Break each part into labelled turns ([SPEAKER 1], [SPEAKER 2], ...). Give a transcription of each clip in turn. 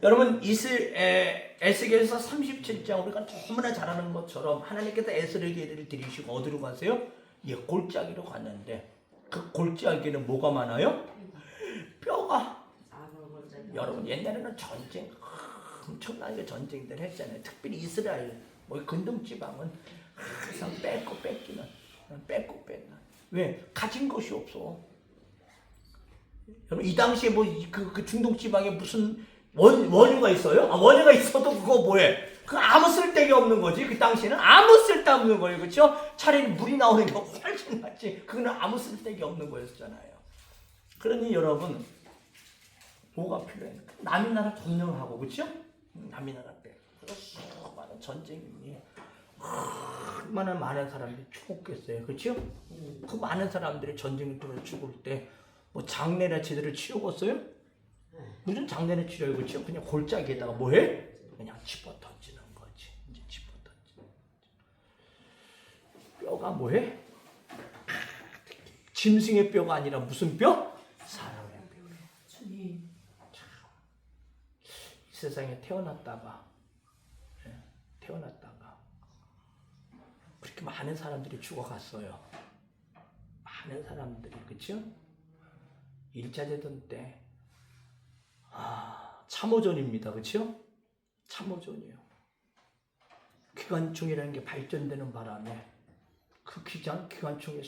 [SPEAKER 1] 여러분 이스 에, 에스겔서 37장 우리가 너무나 잘하는 것처럼 하나님께서 에스겔을 들이시고 어디로 가세요? 예, 골짜기로 갔는데 그 골짜기는 뭐가 많아요? 뼈가 여러분 옛날에는 전쟁 엄청나게 전쟁들 했잖아요. 특별히 이스라엘 뭐 근동 지방은 항상 뺏고 뺏기는 뺏고 뺏는 왜 가진 것이 없어. 여러분 이 당시에 뭐그 그 중동 지방에 무슨 원 원유가 있어요? 아, 원유가 있어도 그거 뭐해? 그 아무 쓸데기 없는 거지. 그 당시에는 아무 쓸데 없는 거예요, 그렇죠? 차라리 물이 나오는 게 훨씬 낫지. 그거는 아무 쓸데기 없는 거였잖아요. 그러니 여러분 뭐가 필요해? 남의 나라 점령하고 그렇죠? 남의 나라 빼. 그래서 수많은 전쟁이 얼마나 많은 사람들이 죽었겠어요, 그렇죠? 그 많은 사람들이 전쟁을 통해 죽을 때 뭐 장례나 제대로 치우겠어요? 무슨 장례나 치료요, 그렇죠? 그냥 골짜기에다가 뭐해? 그냥 집어 던지는 거지. 이제 집어 거지. 뼈가 뭐해? 짐승의 뼈가 아니라 무슨 뼈? 사람의 뼈.
[SPEAKER 2] 주님.
[SPEAKER 1] 이 세상에 태어났다가 예, 태어났다가 그렇게 많은 사람들이 죽어갔어요. 많은 사람들이 그렇죠? 1차 대전 때 아, 참호전입니다. 그렇죠? 참호전이에요. 기관총이라는 게 발전되는 바람에 그 기관 기관총에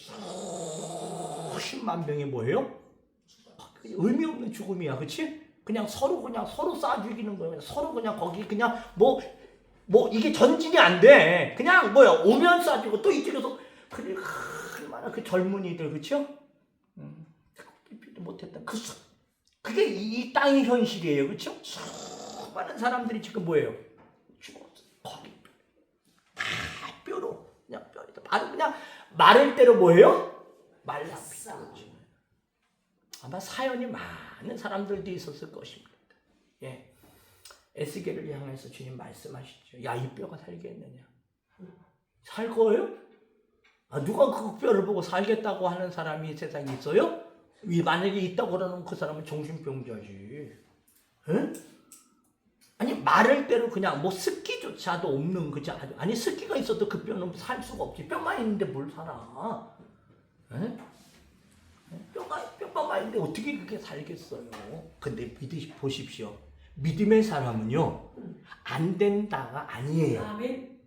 [SPEAKER 1] 수십만 명이 뭐예요? 의미 없는 죽음이야, 그렇지? 그냥 서로 그냥 서로 쏴 죽이는 거예요. 서로 그냥 거기 그냥 뭐뭐 이게 전진이 안 돼. 그냥 뭐야 오면 쏴주고 또 이쪽에서 그래 얼마나 그 젊은이들 그렇죠? 못했다. 그 수- 그게 이, 이 땅의 현실이에요, 그렇죠? 수많은 사람들이 지금 뭐예요? 죽었어. 거기 다 뼈로 그냥 뼈에다 바로 그냥 마를 대로 뭐예요? 비싸지. 아마 사연이 많은 사람들도 있었을 것입니다. 예. 에스겔을 향해서 주님 말씀하시죠. 야, 이 뼈가 살겠느냐? 살 거예요? 아, 누가 그 뼈를 보고 살겠다고 하는 사람이 세상에 있어요? 이 만약에 있다고 그러면 그 사람은 정신병자지. 에? 아니 말을 대로 그냥 뭐 습기조차도 없는 그지 아니 습기가 있어도 그 뼈는 살 수가 없지 뼈만 있는데 뭘 살아? 에? 뼈가 뼈만 있는데 어떻게 그게 살겠어요? 근데 믿으시 보십시오. 믿음의 사람은요 안 된다가 아니에요.
[SPEAKER 2] 아멘.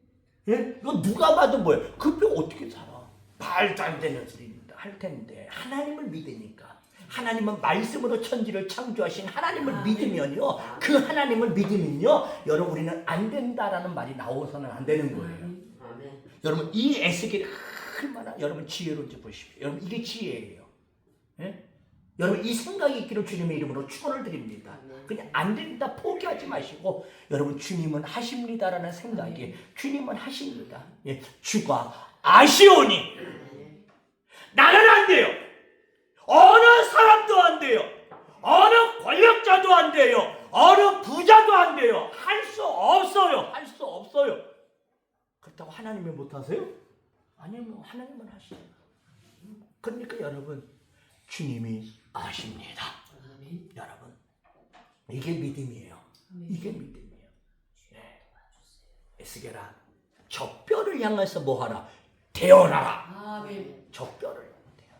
[SPEAKER 1] 예? 이거 누가 봐도 뭐예요? 그 뼈 어떻게 살아? 말도 안 되는 소리입니다. 할 텐데 하나님을 믿으니까 하나님은 말씀으로 천지를 창조하신 하나님을
[SPEAKER 2] 아멘.
[SPEAKER 1] 믿으면요 그 하나님을 믿으면요 여러분 우리는 안 된다라는 말이 나오서는 안 되는 거예요.
[SPEAKER 2] 아멘.
[SPEAKER 1] 여러분 이 에스겔이 얼마나 여러분 지혜로운지 보십시오. 여러분 이게 지혜예요. 예? 여러분 이 생각이 있기를 주님의 이름으로 축원을 드립니다. 그냥 안 된다 포기하지 마시고 여러분 주님은 하십니다라는 생각이 주님은 하십니다. 예, 주가 아시오니 나는 안 돼요. 어느 사람도 안 돼요. 어느 권력자도 안 돼요. 어느 부자도 안 돼요. 할 수 없어요. 할 수 없어요. 그렇다고 하나님이 못하세요? 아니면 하나님은 하시죠. 그러니까 여러분 주님이 아십니다.
[SPEAKER 2] 아멘.
[SPEAKER 1] 여러분 이게 믿음이에요. 이게 믿음이에요. 네. 에스겔아 저 뼈를 향해서 뭐하라? 태어나라.
[SPEAKER 2] 아멘.
[SPEAKER 1] 뼈를 태어나.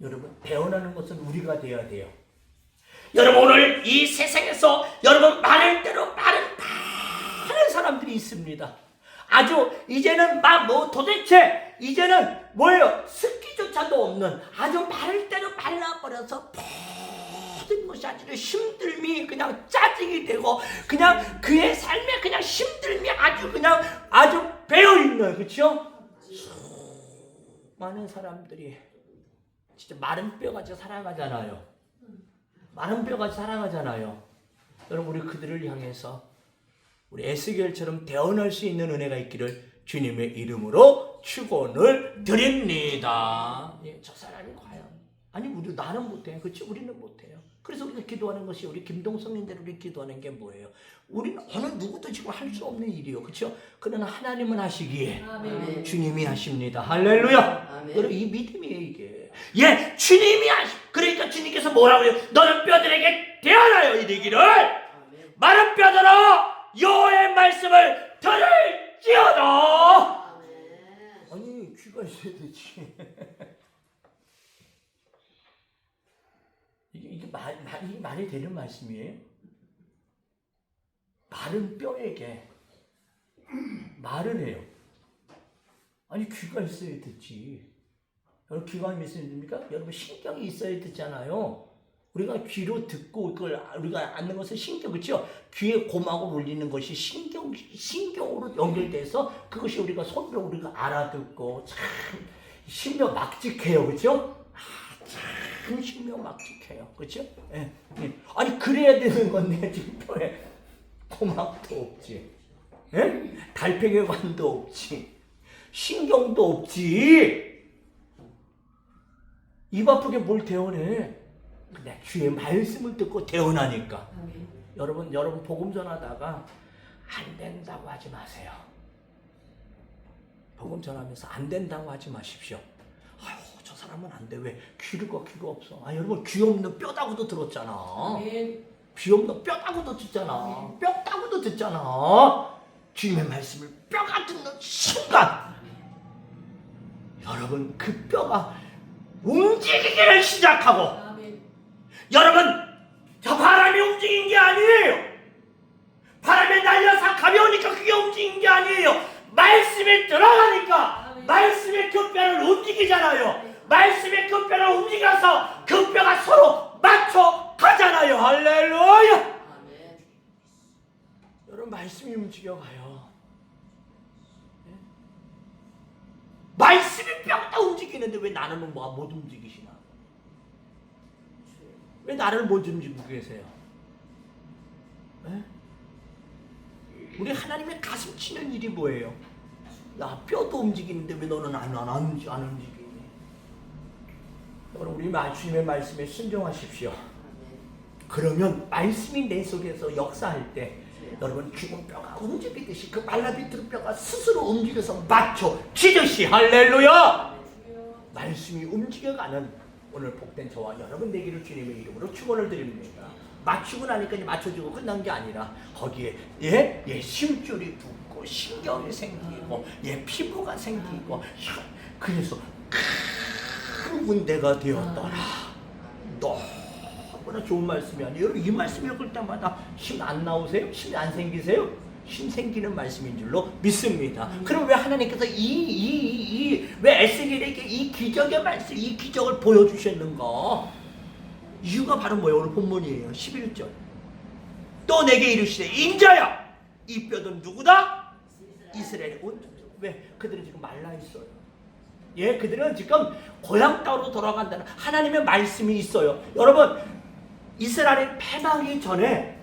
[SPEAKER 1] 여러분 태어나는 것은 우리가 돼야 돼요. 여러분 오늘 이 세상에서 여러분 말할 대로 말은 많은 사람들이 있습니다. 아주 이제는 막 뭐 도대체 이제는 뭐예요? 습기조차도 없는 아주 말할 대로 말라버려서 모든 것이 아주 힘듦이 그냥 짜증이 되고 그냥 그의 삶에 그냥 힘듦이 아주 그냥 아주 배어 있는 그렇죠? 많은 사람들이 진짜 마른 뼈같이 살아가잖아요. 마른 뼈같이 살아가잖아요. 여러분 우리 그들을 향해서 우리 에스겔처럼 대언할 수 있는 은혜가 있기를 주님의 이름으로 축원을 드립니다. 예, 저 사람이 과연 아니 우리 나는 못해, 그렇지? 우리는 못해요. 그래서 우리가 기도하는 것이 우리 김동성님들 우리 기도하는 게 뭐예요? 우리는 어느 누구도 지금 할 수 없는 일이요, 그렇죠? 그러나 하나님은 하시기에
[SPEAKER 2] 아멘.
[SPEAKER 1] 주님이 하십니다. 할렐루야.
[SPEAKER 2] 아멘.
[SPEAKER 1] 여러분 이 믿음이에요 이게. 예, 주님이 하시. 그러니까 주님께서 뭐라고 해요? 너는 뼈들에게 대하나요 이르기를
[SPEAKER 2] 아멘.
[SPEAKER 1] 마른 뼈들어 여호와의 말씀을 들을지어다
[SPEAKER 2] 아멘.
[SPEAKER 1] 아니 귀가 있어야 되지 이게, 이게 말, 말, 이게 말이 되는 말씀이에요? 마른 뼈에게 말을 해요 아니 귀가 있어야 듣지 여러분 귀가 있으면 됩니까? 여러분 신경이 있어야 듣잖아요 우리가 귀로 듣고 그걸 우리가 아는 것은 신경 그렇죠? 귀에 고막을 울리는 것이 신경 신경으로 연결돼서 그것이 우리가 손으로 우리가 알아듣고 참 신명 막직해요 그렇죠? 아, 참 신명 막직해요 그렇죠? 예, 예. 아니 그래야 되는 건데 뼈에 고막도 없지, 예? 달팽이관도 없지, 신경도 없지. 입 아프게 뭘 대원해? 근데 주의 말씀을 듣고 대원하니까.
[SPEAKER 2] 아멘.
[SPEAKER 1] 여러분, 여러분 복음 전하다가 안 된다고 하지 마세요. 복음 전하면서 안 된다고 하지 마십시오. 사람은 안 돼. 왜? 귀가 귀가 없어. 아, 여러분 귀 없는 뼈다구도 들었잖아. 귀 없는 뼈다구도 듣잖아. 뼈다구도 듣잖아. 주님의 말씀을 뼈가 듣는 순간 여러분 그 뼈가 움직이기를 시작하고. 여러분, 저 바람이 움직인 게 아니에요. 바람에 날려서 가벼우니까 그게 움직인 게 아니에요. 말씀에 들어가니까 말씀의 그 뼈를 움직이잖아요. 말씀의 그 뼈를 움직여서 그 뼈가 서로 맞춰 가잖아요. 할렐루야.
[SPEAKER 2] 아멘.
[SPEAKER 1] 여러분 말씀이 움직여가요. 예? 말씀이 뼈가 움직이는데 왜 나는 뭐못 움직이시나? 왜 나를 못 움직이고 계세요? 예? 우리 하나님의 가슴 치는 일이 뭐예요? 야 뼈도 움직이는데 왜 너는 안, 안, 안, 움직- 안 움직이니? 여 러분 우리 마- 주님의 말씀에 순종하십시오. 그러면 말씀이 내 속에서 역사할 때 여러분 죽은 뼈가 움직이듯이 그 말라비틀 뼈가 스스로 움직여서 맞춰 지듯이 할렐루야. 말씀이 움직여가는 오늘 복된 저와 여러분 되기를 주님의 이름으로 축원을 드립니다 맞추고 나니까 이제 맞춰주고 끝난 게 아니라 거기에 예, 예 심줄이 붙고 신경이 생기고 예 피부가 생기고 혀- 그래서 큰 군대가 되었더라 너무나 좋은 말씀이 아니에요. 여러분 이 말씀 읽을 때마다 힘 안 나오세요? 힘이 안 생기세요? 힘 생기는 말씀인 줄로 믿습니다. 그럼 왜 하나님께서 이 이이왜 에스겔에게 이 기적의 말씀, 이 기적을 보여주셨는가? 이유가 바로 뭐예요? 오늘 본문이에요. 11절. 또 내게 이르시되 인자야 이 뼈는 누구다? 이스라엘의 온. 왜? 그들은 지금 말라 있어요. 예, 그들은 지금 고향 땅으로 돌아간다는 하나님의 말씀이 있어요. 여러분, 이스라엘 패망이 전에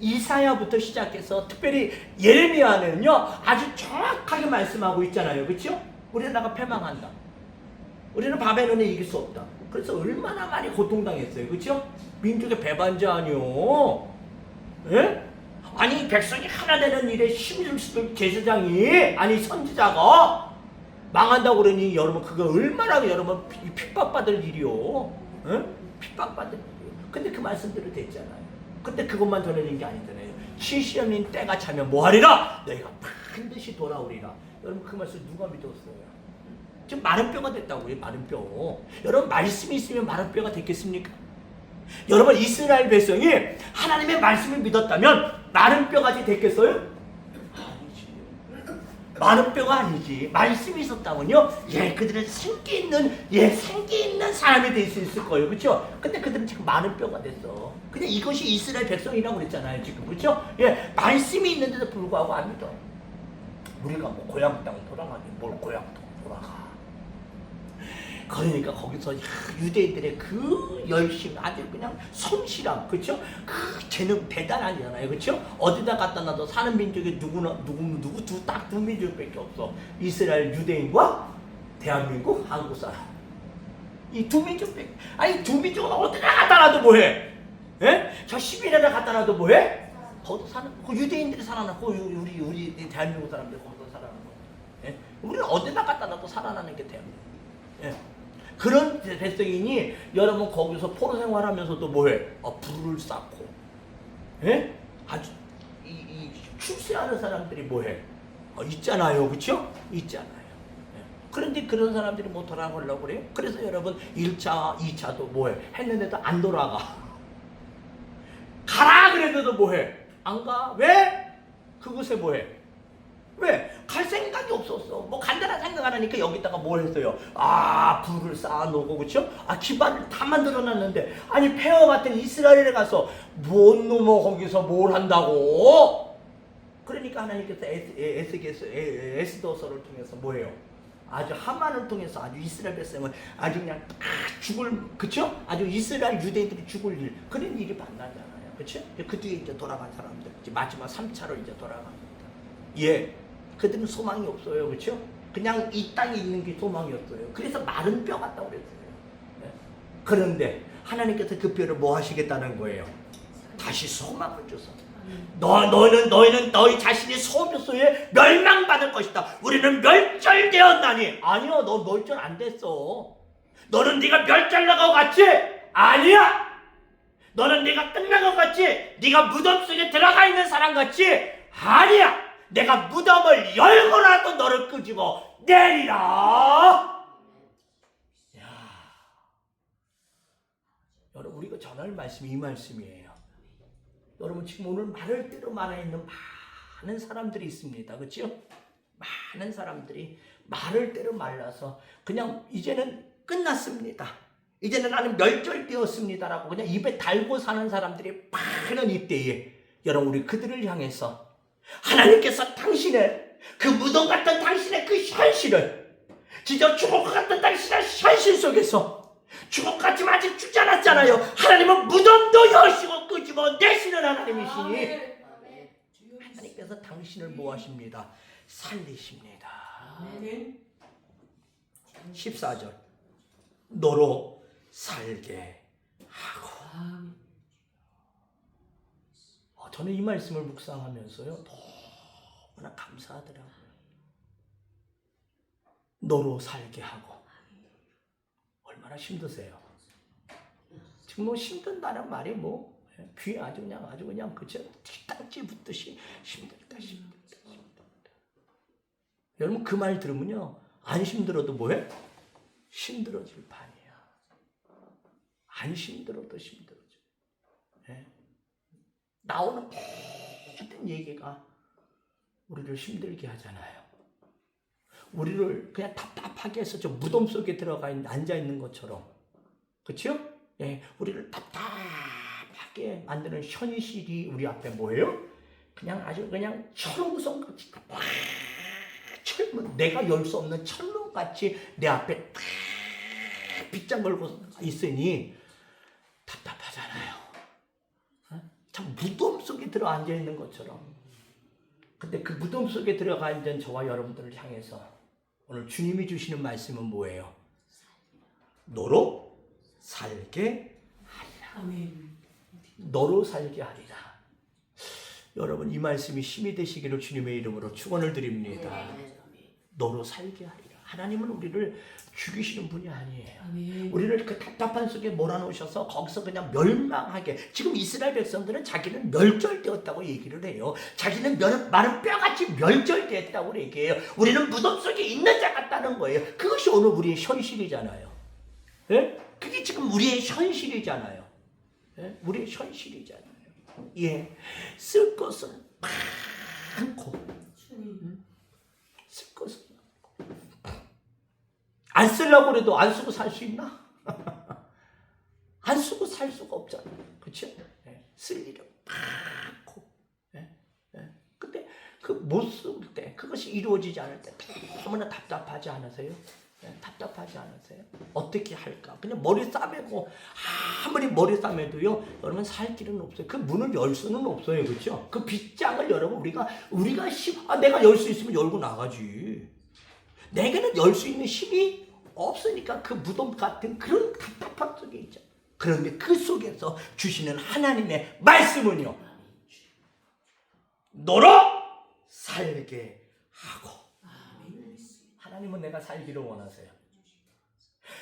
[SPEAKER 1] 이사야부터 시작해서 특별히 예레미야는요 아주 정확하게 말씀하고 있잖아요, 그렇죠? 우리는 나가 패망한다. 우리는 바벨론에 이길 수 없다. 그래서 얼마나 많이 고통당했어요, 그렇죠? 민족의 배반자 아니요. 예? 아니 백성이 하나 되는 일에 힘줄 수도 제사장이 아니 선지자가 망한다고 그러니 여러분 그거 얼마나 여러분 피- 핍박받을 일이요. 예? 핍박받을 일이요. 근데 그 말씀대로 됐잖아요. 근데 그것만 전해진 게 아니잖아요. 70년인 때가 차면 뭐하리라? 너희가 반드시 돌아오리라. 여러분 그 말씀 누가 믿었어요? 지금 마른 뼈가 됐다고요. 마른 뼈. 여러분 말씀이 있으면 마른 뼈가 됐겠습니까? 여러분 이스라엘 백성이 하나님의 말씀을 믿었다면 마른 뼈까지 됐겠어요? 아니지. 마른 뼈가 아니지. 말씀이 있었다면요. 예, 그들은 생기 있는 예, 생기 있는 사람이 될 수 있을 거예요. 그렇죠? 근데 그들은 지금 마른 뼈가 됐어. 근데 이것이 이스라엘 백성이라고 그랬잖아요. 지금 그렇죠? 예, 말씀이 있는데도 불구하고 안 믿어. 우리가 뭐 고향 땅 돌아가니 뭘 고향 땅 돌아가. 그러니까 거기서 유대인들의 그 열심 아주 그냥 성실함 그렇죠? 그 재능 대단하잖아요 그렇죠? 어디다 갖다 놔도 사는 민족이 누구나 누구 누구 두 딱 두 민족밖에 없어 이스라엘 유대인과 대한민국 한국 사람 이 두 민족밖에 아니 두 민족은 어디다 갖다 놔도 뭐해? 예? 저 시빌에다 갖다 놔도 뭐해? 거기서 사는 그 유대인들이 살아나고 우리 우리 대한민국 사람들 거기서 살아나는 거야. 예? 우리는 어디다 갖다 놔도 살아나는 게 대한민국. 예. 그런 백성이니 여러분 거기서 포로 생활하면서도 뭐해? 어, 불을 쌓고, 예? 아주 이, 이 출세하는 사람들이 뭐해? 어, 있잖아요, 그렇죠? 있잖아요. 예. 그런데 그런 사람들이 뭐 돌아가려고 그래요? 그래서 여러분 1차, 2차도 뭐해? 했는데도 안 돌아가. 가라 그랬는데도 뭐해? 안 가. 왜? 그곳에 뭐해? 왜? 갈 생각이 없었어. 뭐 간단한 생각 안 하니까 여기다가 뭘 했어요? 아, 불을 쌓아놓고, 그쵸? 아, 기반을 다 만들어놨는데, 아니, 폐허 같은 이스라엘에 가서, 뭔 놈어 거기서 뭘 한다고? 그러니까 하나님께서 에스더서를 통해서 뭐예요? 아주 하만을 통해서 아주 이스라엘 백성을 아주 그냥 다 죽을, 그쵸? 아주 이스라엘 유대인들이 죽을 일, 그런 일이 만나잖아요. 그쵸? 그 뒤에 이제 돌아간 사람들, 마지막 3차로 이제 돌아갑니다. 예. 그들은 소망이 없어요. 그렇죠? 그냥 이 땅에 있는 게 소망이었어요. 그래서 마른 뼈 같다고 그랬어요. 예. 그런데 하나님께서 그 뼈를 뭐 하시겠다는 거예요? 다시 소망을 줘서. 너, 너는, 너희는 너희 자신이 소교소에 멸망받을 것이다. 우리는 멸절되었나니. 아니요, 너 멸절 안 됐어. 너는 네가 멸절나고 같이? 아니야. 너는 네가 것 같지? 네가 무덤 속에 들어가 있는 사람 같지? 아니야. 내가 무덤을 열고라도 너를 끄집어 내리라. 야, 여러분 우리가 전할 말씀이 이 말씀이에요. 여러분 지금 오늘 말할 대로 말하 있는 많은 사람들이 있습니다. 그렇죠? 많은 사람들이 말을 대로 말라서 그냥 이제는 끝났습니다. 이제는 나는 멸절되었습니다라고 그냥 입에 달고 사는 사람들이 많은 이때에 여러분 우리 그들을 향해서 하나님께서 당신의 그 무덤 같은 당신의 그 현실을 진짜 것 같은 당신의 현실 속에서 것 같지만 아직 죽지 않았잖아요. 하나님은 무덤도 여시고 끄집어 내시는 하나님이시니. 하나님께서 당신을 뭐 하십니다? 살리십니다.
[SPEAKER 2] 아멘.
[SPEAKER 1] 14절 너로 살게 하고 저는 이 말씀을 묵상하면서요 너무나 감사하더라고요. 너로 살게 하고 얼마나 힘드세요? 지금 뭐 힘든다는 말이 뭐 예, 귀에 아주 그냥 아주 그냥 그저 뒷땅지 붙듯이 힘들다 힘들다 힘들다. 여러분 그 말 들으면요 안 힘들어도 뭐해? 힘들어질 판이야. 안 힘들어도. 예? 나오는 모든 얘기가 우리를 힘들게 하잖아요. 우리를 그냥 답답하게 해서 저 무덤 속에 들어가 앉아 있는 것처럼. 그렇죠? 예, 우리를 답답하게 만드는 현실이 우리 앞에 뭐예요? 그냥 아주 그냥 철옹성 같이 꽉 철문 내가 열 수 없는 철문 같이 내 앞에 딱 빗장 걸고 있으니 답답하잖아요. 어? 참 무덤 속에 들어 앉아 있는 것처럼. 근데 그 무덤 속에 들어가 앉은 저와 여러분들을 향해서 오늘 주님이 주시는 말씀은 뭐예요? 너로 살게
[SPEAKER 2] 아멘.
[SPEAKER 1] 너로 살게 하리라. 여러분 이 말씀이 힘이 되시기를 주님의 이름으로 축원을 드립니다.
[SPEAKER 2] 아멘.
[SPEAKER 1] 너로 살게 하리라. 하나님은 우리를 죽이시는 분이 아니에요.
[SPEAKER 2] 아멘.
[SPEAKER 1] 우리를 그 답답한 속에 몰아놓으셔서 거기서 그냥 멸망하게 지금 이스라엘 백성들은 자기는 멸절되었다고 얘기를 해요. 자기는 멸, 마른 뼈같이 멸절되었다고 얘기해요. 우리는 무덤 속에 있는 자 같다는 거예요. 그것이 오늘 우리의 현실이잖아요. 예? 그게 지금 우리의 현실이잖아요. 예? 우리의 현실이잖아요. 예, 쓸 것은 많고.
[SPEAKER 2] 주님.
[SPEAKER 1] 쓸 것은 안 쓰려고 그래도 안 쓰고 살 수 있나? 안 쓰고 살 수가 없잖아요. 그렇죠? 쓸 일은 많고. 예? 예. 근데 그 못 쓸 때, 그것이 이루어지지 않을 때 너무나 답답하지 않으세요? 예, 답답하지 않으세요? 어떻게 할까? 그냥 머리 싸매고 아무리 머리 싸매도요, 여러분 살 길은 없어요. 그 문을 열 수는 없어요, 그렇죠? 그 빗장을 여러분 우리가 우리가 힘, 아 내가 열 수 있으면 열고 나가지. 내게는 열 수 있는 힘이 없으니까 그 무덤 같은 그런 답답함 속에 있죠. 그런데 그 속에서 주시는 하나님의 말씀은요. 너로 살게 하고. 하나님은 내가 살기를 원하세요.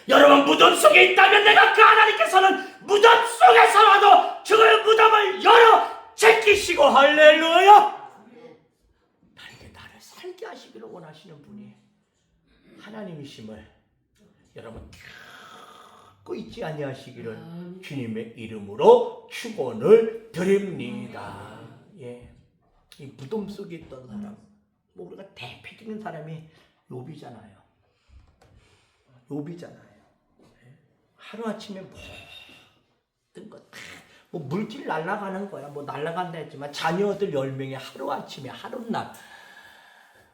[SPEAKER 1] 여러분 무덤 속에 있다면 내가 그 하나님께서는 무덤 속에서라도 그 무덤을 열어 제끼시고 할렐루야 나에게 나를 살게 하시기를 원하시는 분이 하나님이심을 여러분 갖고 있지 아니하시기를
[SPEAKER 2] 아멘.
[SPEAKER 1] 주님의 이름으로 축원을 드립니다. 예, 이 무덤 속에 있던 사람, 뭐 우리가 대표적인 사람이 욥이잖아요. 욥이잖아요. 예. 하루 아침에 모든 것, 다 뭐 물질 날아가는 거야. 뭐 날아간다 했지만 자녀들 열 명이 하루 아침에 하루 날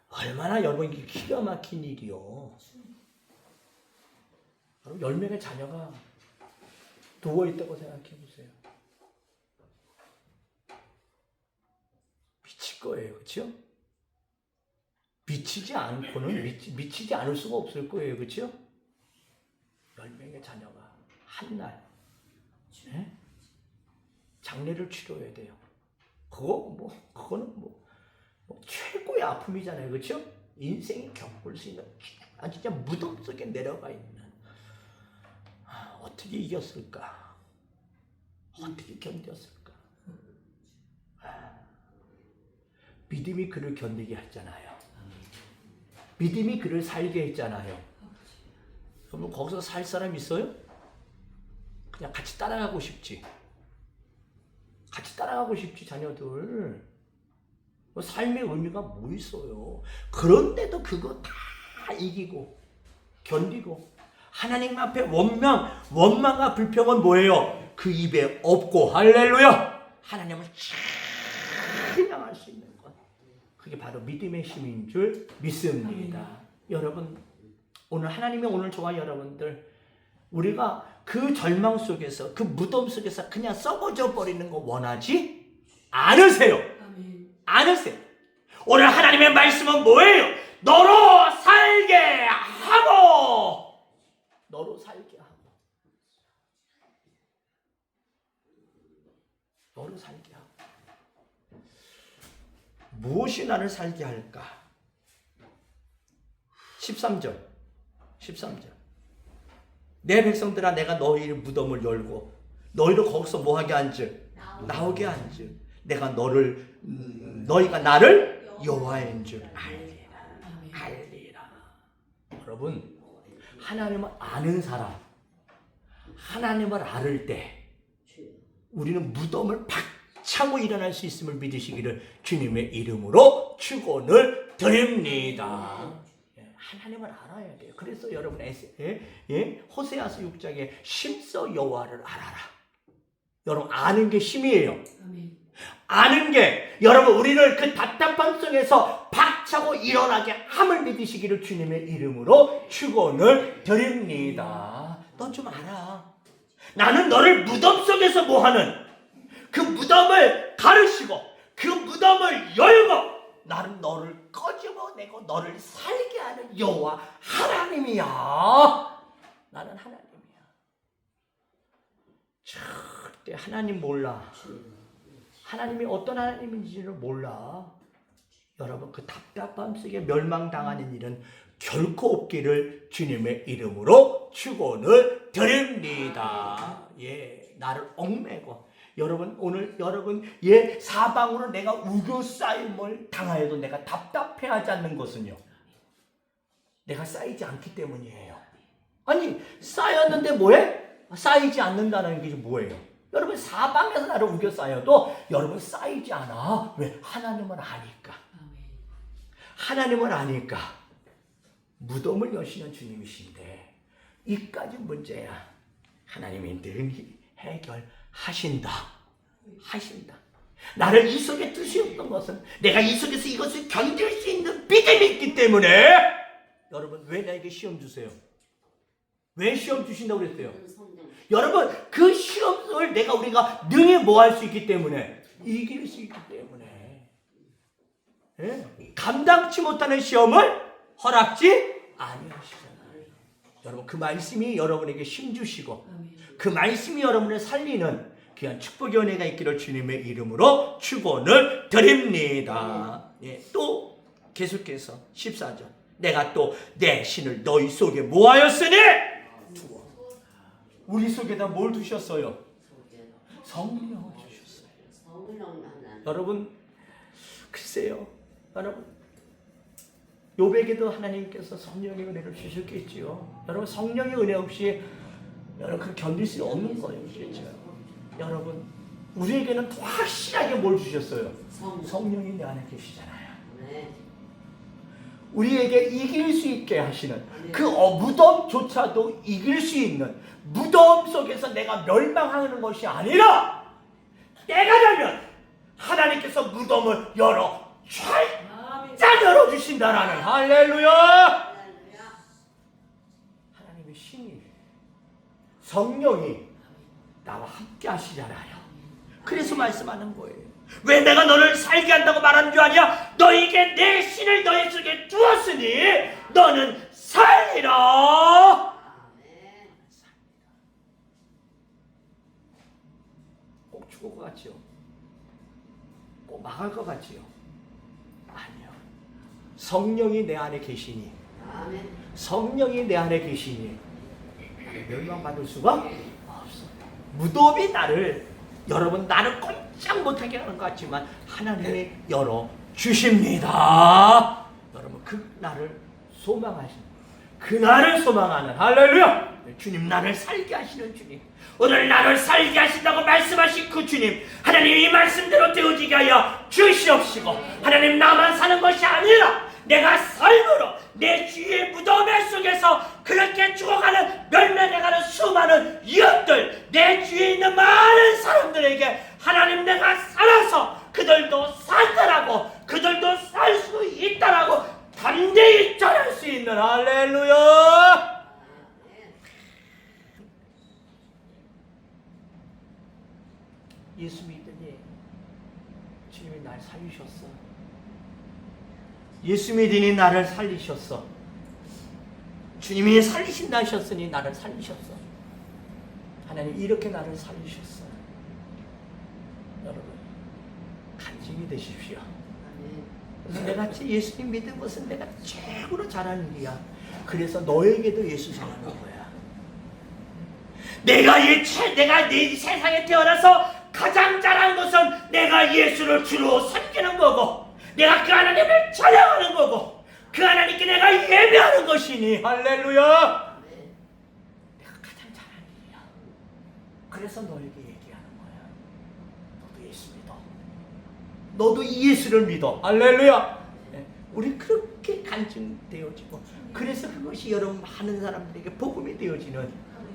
[SPEAKER 1] 얼마나 여러분 기가 막힌 일이요. 여러분 열 명의 자녀가 누워 있다고 생각해 보세요. 미칠 거예요, 그렇죠? 미치지 않고는 미치, 미치지 않을 수가 없을 거예요, 그렇죠? 열 명의 자녀가 한 날, 예? 장례를 치러야 돼요. 그거 뭐 그거는 뭐, 뭐 최고의 아픔이잖아요, 그렇죠? 인생이 겪을 수 있는 아 진짜 무덤 속에 내려가 있는 아, 어떻게 이겼을까? 어떻게 견뎠을까? 아, 믿음이 그를 견디게 했잖아요. 믿음이 그를 살게 했잖아요. 그러면 거기서 살 사람 있어요? 그냥 같이 따라가고 싶지. 같이 따라가고 싶지 자녀들. 뭐 삶의 의미가 뭐 있어요? 그런데도 그거 다 이기고 견디고 하나님 앞에 원망, 원망과 불평은 뭐예요? 그 입에 없고 할렐루야. 하나님을 찬양할 수 있는 것. 그게 바로 믿음의 힘인 줄 믿습니다. 여러분 오늘 하나님이 오늘 저와 여러분들 우리가 그 절망 속에서 그 무덤 속에서 그냥 썩어져 버리는 거 원하지 않으세요. 않으세요. 오늘 하나님의 말씀은 뭐예요? 너로 살게 하고 너로 살게 하고. 너로 살게 하고. 무엇이 나를 살게 할까? 13절. 13절. 내 백성들아 내가 너희를 무덤을 열고 너희를 거기서 뭐하게 앉을 나오게 앉을 내가 너를 음, 너희가 나를 여호와인 줄 알리라. 알리라. 여러분 하나님을 아는 사람 하나님을 알을 때 우리는 무덤을 박차고 일어날 수 있음을 믿으시기를 주님의 이름으로 축원을 드립니다. 예, 하나님을 알아야 돼요. 그래서 여러분 에세, 예, 예, 호세아서 6장에 심서 여호와를 알아라. 여러분 아는 게 힘이에요.
[SPEAKER 2] 아멘.
[SPEAKER 1] 아는 게 여러분 우리를 그 답답한 속에서 박 차고 일어나게 함을 믿으시기를 주님의 이름으로 축원을 드립니다. 넌 좀 알아. 나는 너를 무덤 속에서 뭐하는 그 무덤을 가르시고 그 무덤을 열고 나는 너를 꺼집어내고 너를 살게 하는 여호와 하나님이야. 나는 하나님이야. 절대 하나님 몰라. 하나님이 어떤 하나님인지를 몰라. 여러분 그 답답함 속에 멸망당하는 일은 결코 없기를 주님의 이름으로 축원을 드립니다. 예, 나를 얽매고 여러분 오늘 여러분 예 사방으로 내가 우겨 쌓임을 당하여도 내가 답답해하지 않는 것은요. 내가 쌓이지 않기 때문이에요. 아니 쌓였는데 뭐해? 쌓이지 않는다는 게 뭐예요? 여러분 사방에서 나를 우겨 쌓여도 여러분 쌓이지 않아. 왜? 하나님을 아니까. 하나님을 아니까. 무덤을 여시는 주님이신데 이까지 문제야. 하나님이 늘 해결하신다. 하신다. 나를 이 속에 두셨던 것은 내가 이 속에서 이것을 견딜 수 있는 믿음이 있기 때문에 여러분 왜 나에게 시험 주세요? 왜 시험 주신다고 그랬어요? 여러분 그 시험을 내가 우리가 능히 뭐 할 수 있기 때문에 이길 수 있기 때문에 예? 감당치 못하는 시험을 허락지 아니하시잖아요. 여러분 그 말씀이 여러분에게 힘 주시고
[SPEAKER 2] 아멘.
[SPEAKER 1] 그 말씀이 여러분을 살리는 귀한 축복의 은혜가 있기를 주님의 이름으로 축원을 드립니다. 예, 또 계속해서 14절 내가 또 내 신을 너희 속에 모하였으니 우리 속에다 뭘 두셨어요? 성령을 주셨어요. 여러분 글쎄요 여러분 요백에도 하나님께서 성령의 은혜를 주셨겠지요? 여러분 성령의 은혜 없이 여러분 그 견딜 수 없는 거예요 그렇죠? 여러분 우리에게는 더 확실하게 뭘 주셨어요?
[SPEAKER 3] 성
[SPEAKER 1] 성령이 내 안에 계시잖아요.
[SPEAKER 3] 네.
[SPEAKER 1] 우리에게 이길 수 있게 하시는 그 어, 무덤조차도 이길 수 있는 무덤 속에서 내가 멸망하는 것이 아니라 때가 되면 하나님께서 무덤을 열어
[SPEAKER 2] 아 멘.
[SPEAKER 1] 쫙 열어주신다라는 할렐루야. 하나님의 신이 성령이 나와 함께 하시잖아요 그래서 말씀하는 거예요 왜 내가 너를 살게 한다고 말하는 줄 아냐 너에게 내 신을 너희 속에 두었으니 너는 살리라. 꼭 죽을 것 같지요? 꼭 망할 것 같지요? 아니요. 성령이 내 안에 계시니,
[SPEAKER 3] 아멘.
[SPEAKER 1] 성령이 내 안에 계시니, 멸망받을 수가 없어. 무덤이 나를, 여러분, 나를 꼼짝 못하게 하는 것 같지만, 하나님이 열어 주십니다. 여러분, 그 나를 소망하시는, 그 나를 소망하는, 할렐루야! 주님, 나를 살게 하시는 주님. 오늘 나를 살게 하신다고 말씀하신 그 주님 하나님 이 말씀대로 되어지게 하여 주시옵시고 하나님 나만 사는 것이 아니라 내가 삶으로 내 주위의 무덤의 속에서 그렇게 죽어가는 멸망해가는 수많은 이웃들 내 주위에 있는 많은 사람들에게 하나님 내가 살아서 그들도 산다라고 그들도 살 수 있다라고 담대히 전할 수 있는 할렐루야
[SPEAKER 3] 아멘.
[SPEAKER 1] 예수 믿으니 주님이 날 살리셨어. 예수 믿으니 나를 살리셨어. 주님이 살리신다 하셨으니 나를 살리셨어. 하나님 이렇게 나를 살리셨어. 여러분 간증이 되십시오. 내가 예수님 믿은 것은 내가 최고로 잘하는 일이야. 그래서 너에게도 예수 전하는 거야. 내가 이 최, 내가 내 세상에 태어나서 가장 잘한 것은 내가 예수를 주로 섬기는 거고, 내가 그 하나님을 찬양하는 거고, 그 하나님께 내가 예배하는 것이니 할렐루야. 내가 가장 잘하는 일이야. 그래서 너에게 얘기하는 거야. 너도 예수 믿어. 너도 이 예수를 믿어. 할렐루야. 네, 우리 그렇게 간증되어지고 그래서 그것이 여러분 많은 사람들에게 복음이 되어지는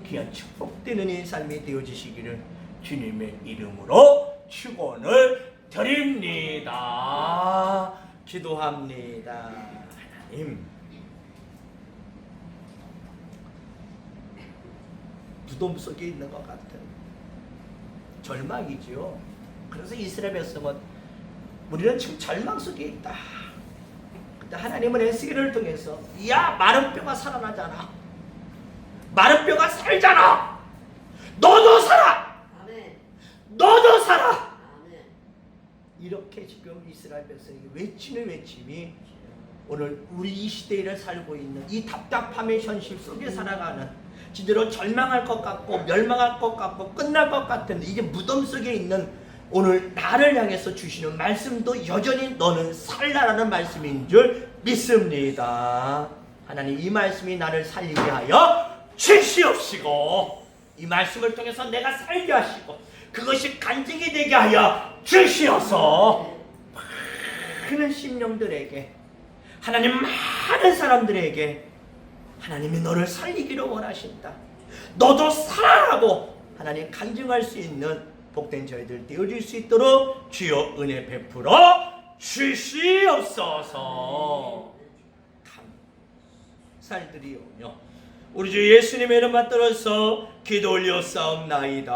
[SPEAKER 1] 귀한 축복되는 이 삶이 되어지시기를 주님의 이름으로 축원을 드립니다. 기도합니다. 하나님. 무덤 속에 있는 것 같은 절망이지요. 그래서 이스라엘 백성은 우리는 지금 절망 속에 있다. 근데 하나님은 에스겔을 통해서 야 마른 뼈가 살아나잖아. 마른 뼈가 살잖아. 너도 살아. 너도 살아. 지금 이스라엘 백성에게 외치는 외침이 오늘 우리 이 시대를 살고 있는 이 답답함의 현실 속에 살아가는 진짜로 절망할 것 같고 멸망할 것 같고 끝날 것 같은 이제 무덤 속에 있는 오늘 나를 향해서 주시는 말씀도 여전히 너는 살라라는 말씀인 줄 믿습니다. 하나님 이 말씀이 나를 살리게 하여 주시옵시고 이 말씀을 통해서 내가 살게 하시고 그것이 간증이 되게 하여 주시옵소서. 많은 심령들에게 하나님 많은 사람들에게 하나님이 너를 살리기를 원하신다. 너도 살아라고 하나님 간증할 수 있는 복된 저희들 되어질 수 있도록 주여 은혜 베풀어 주시옵소서. 감살드리오며 우리 주 예수님의 이름 받들어서 기도 올려 싸움나이다.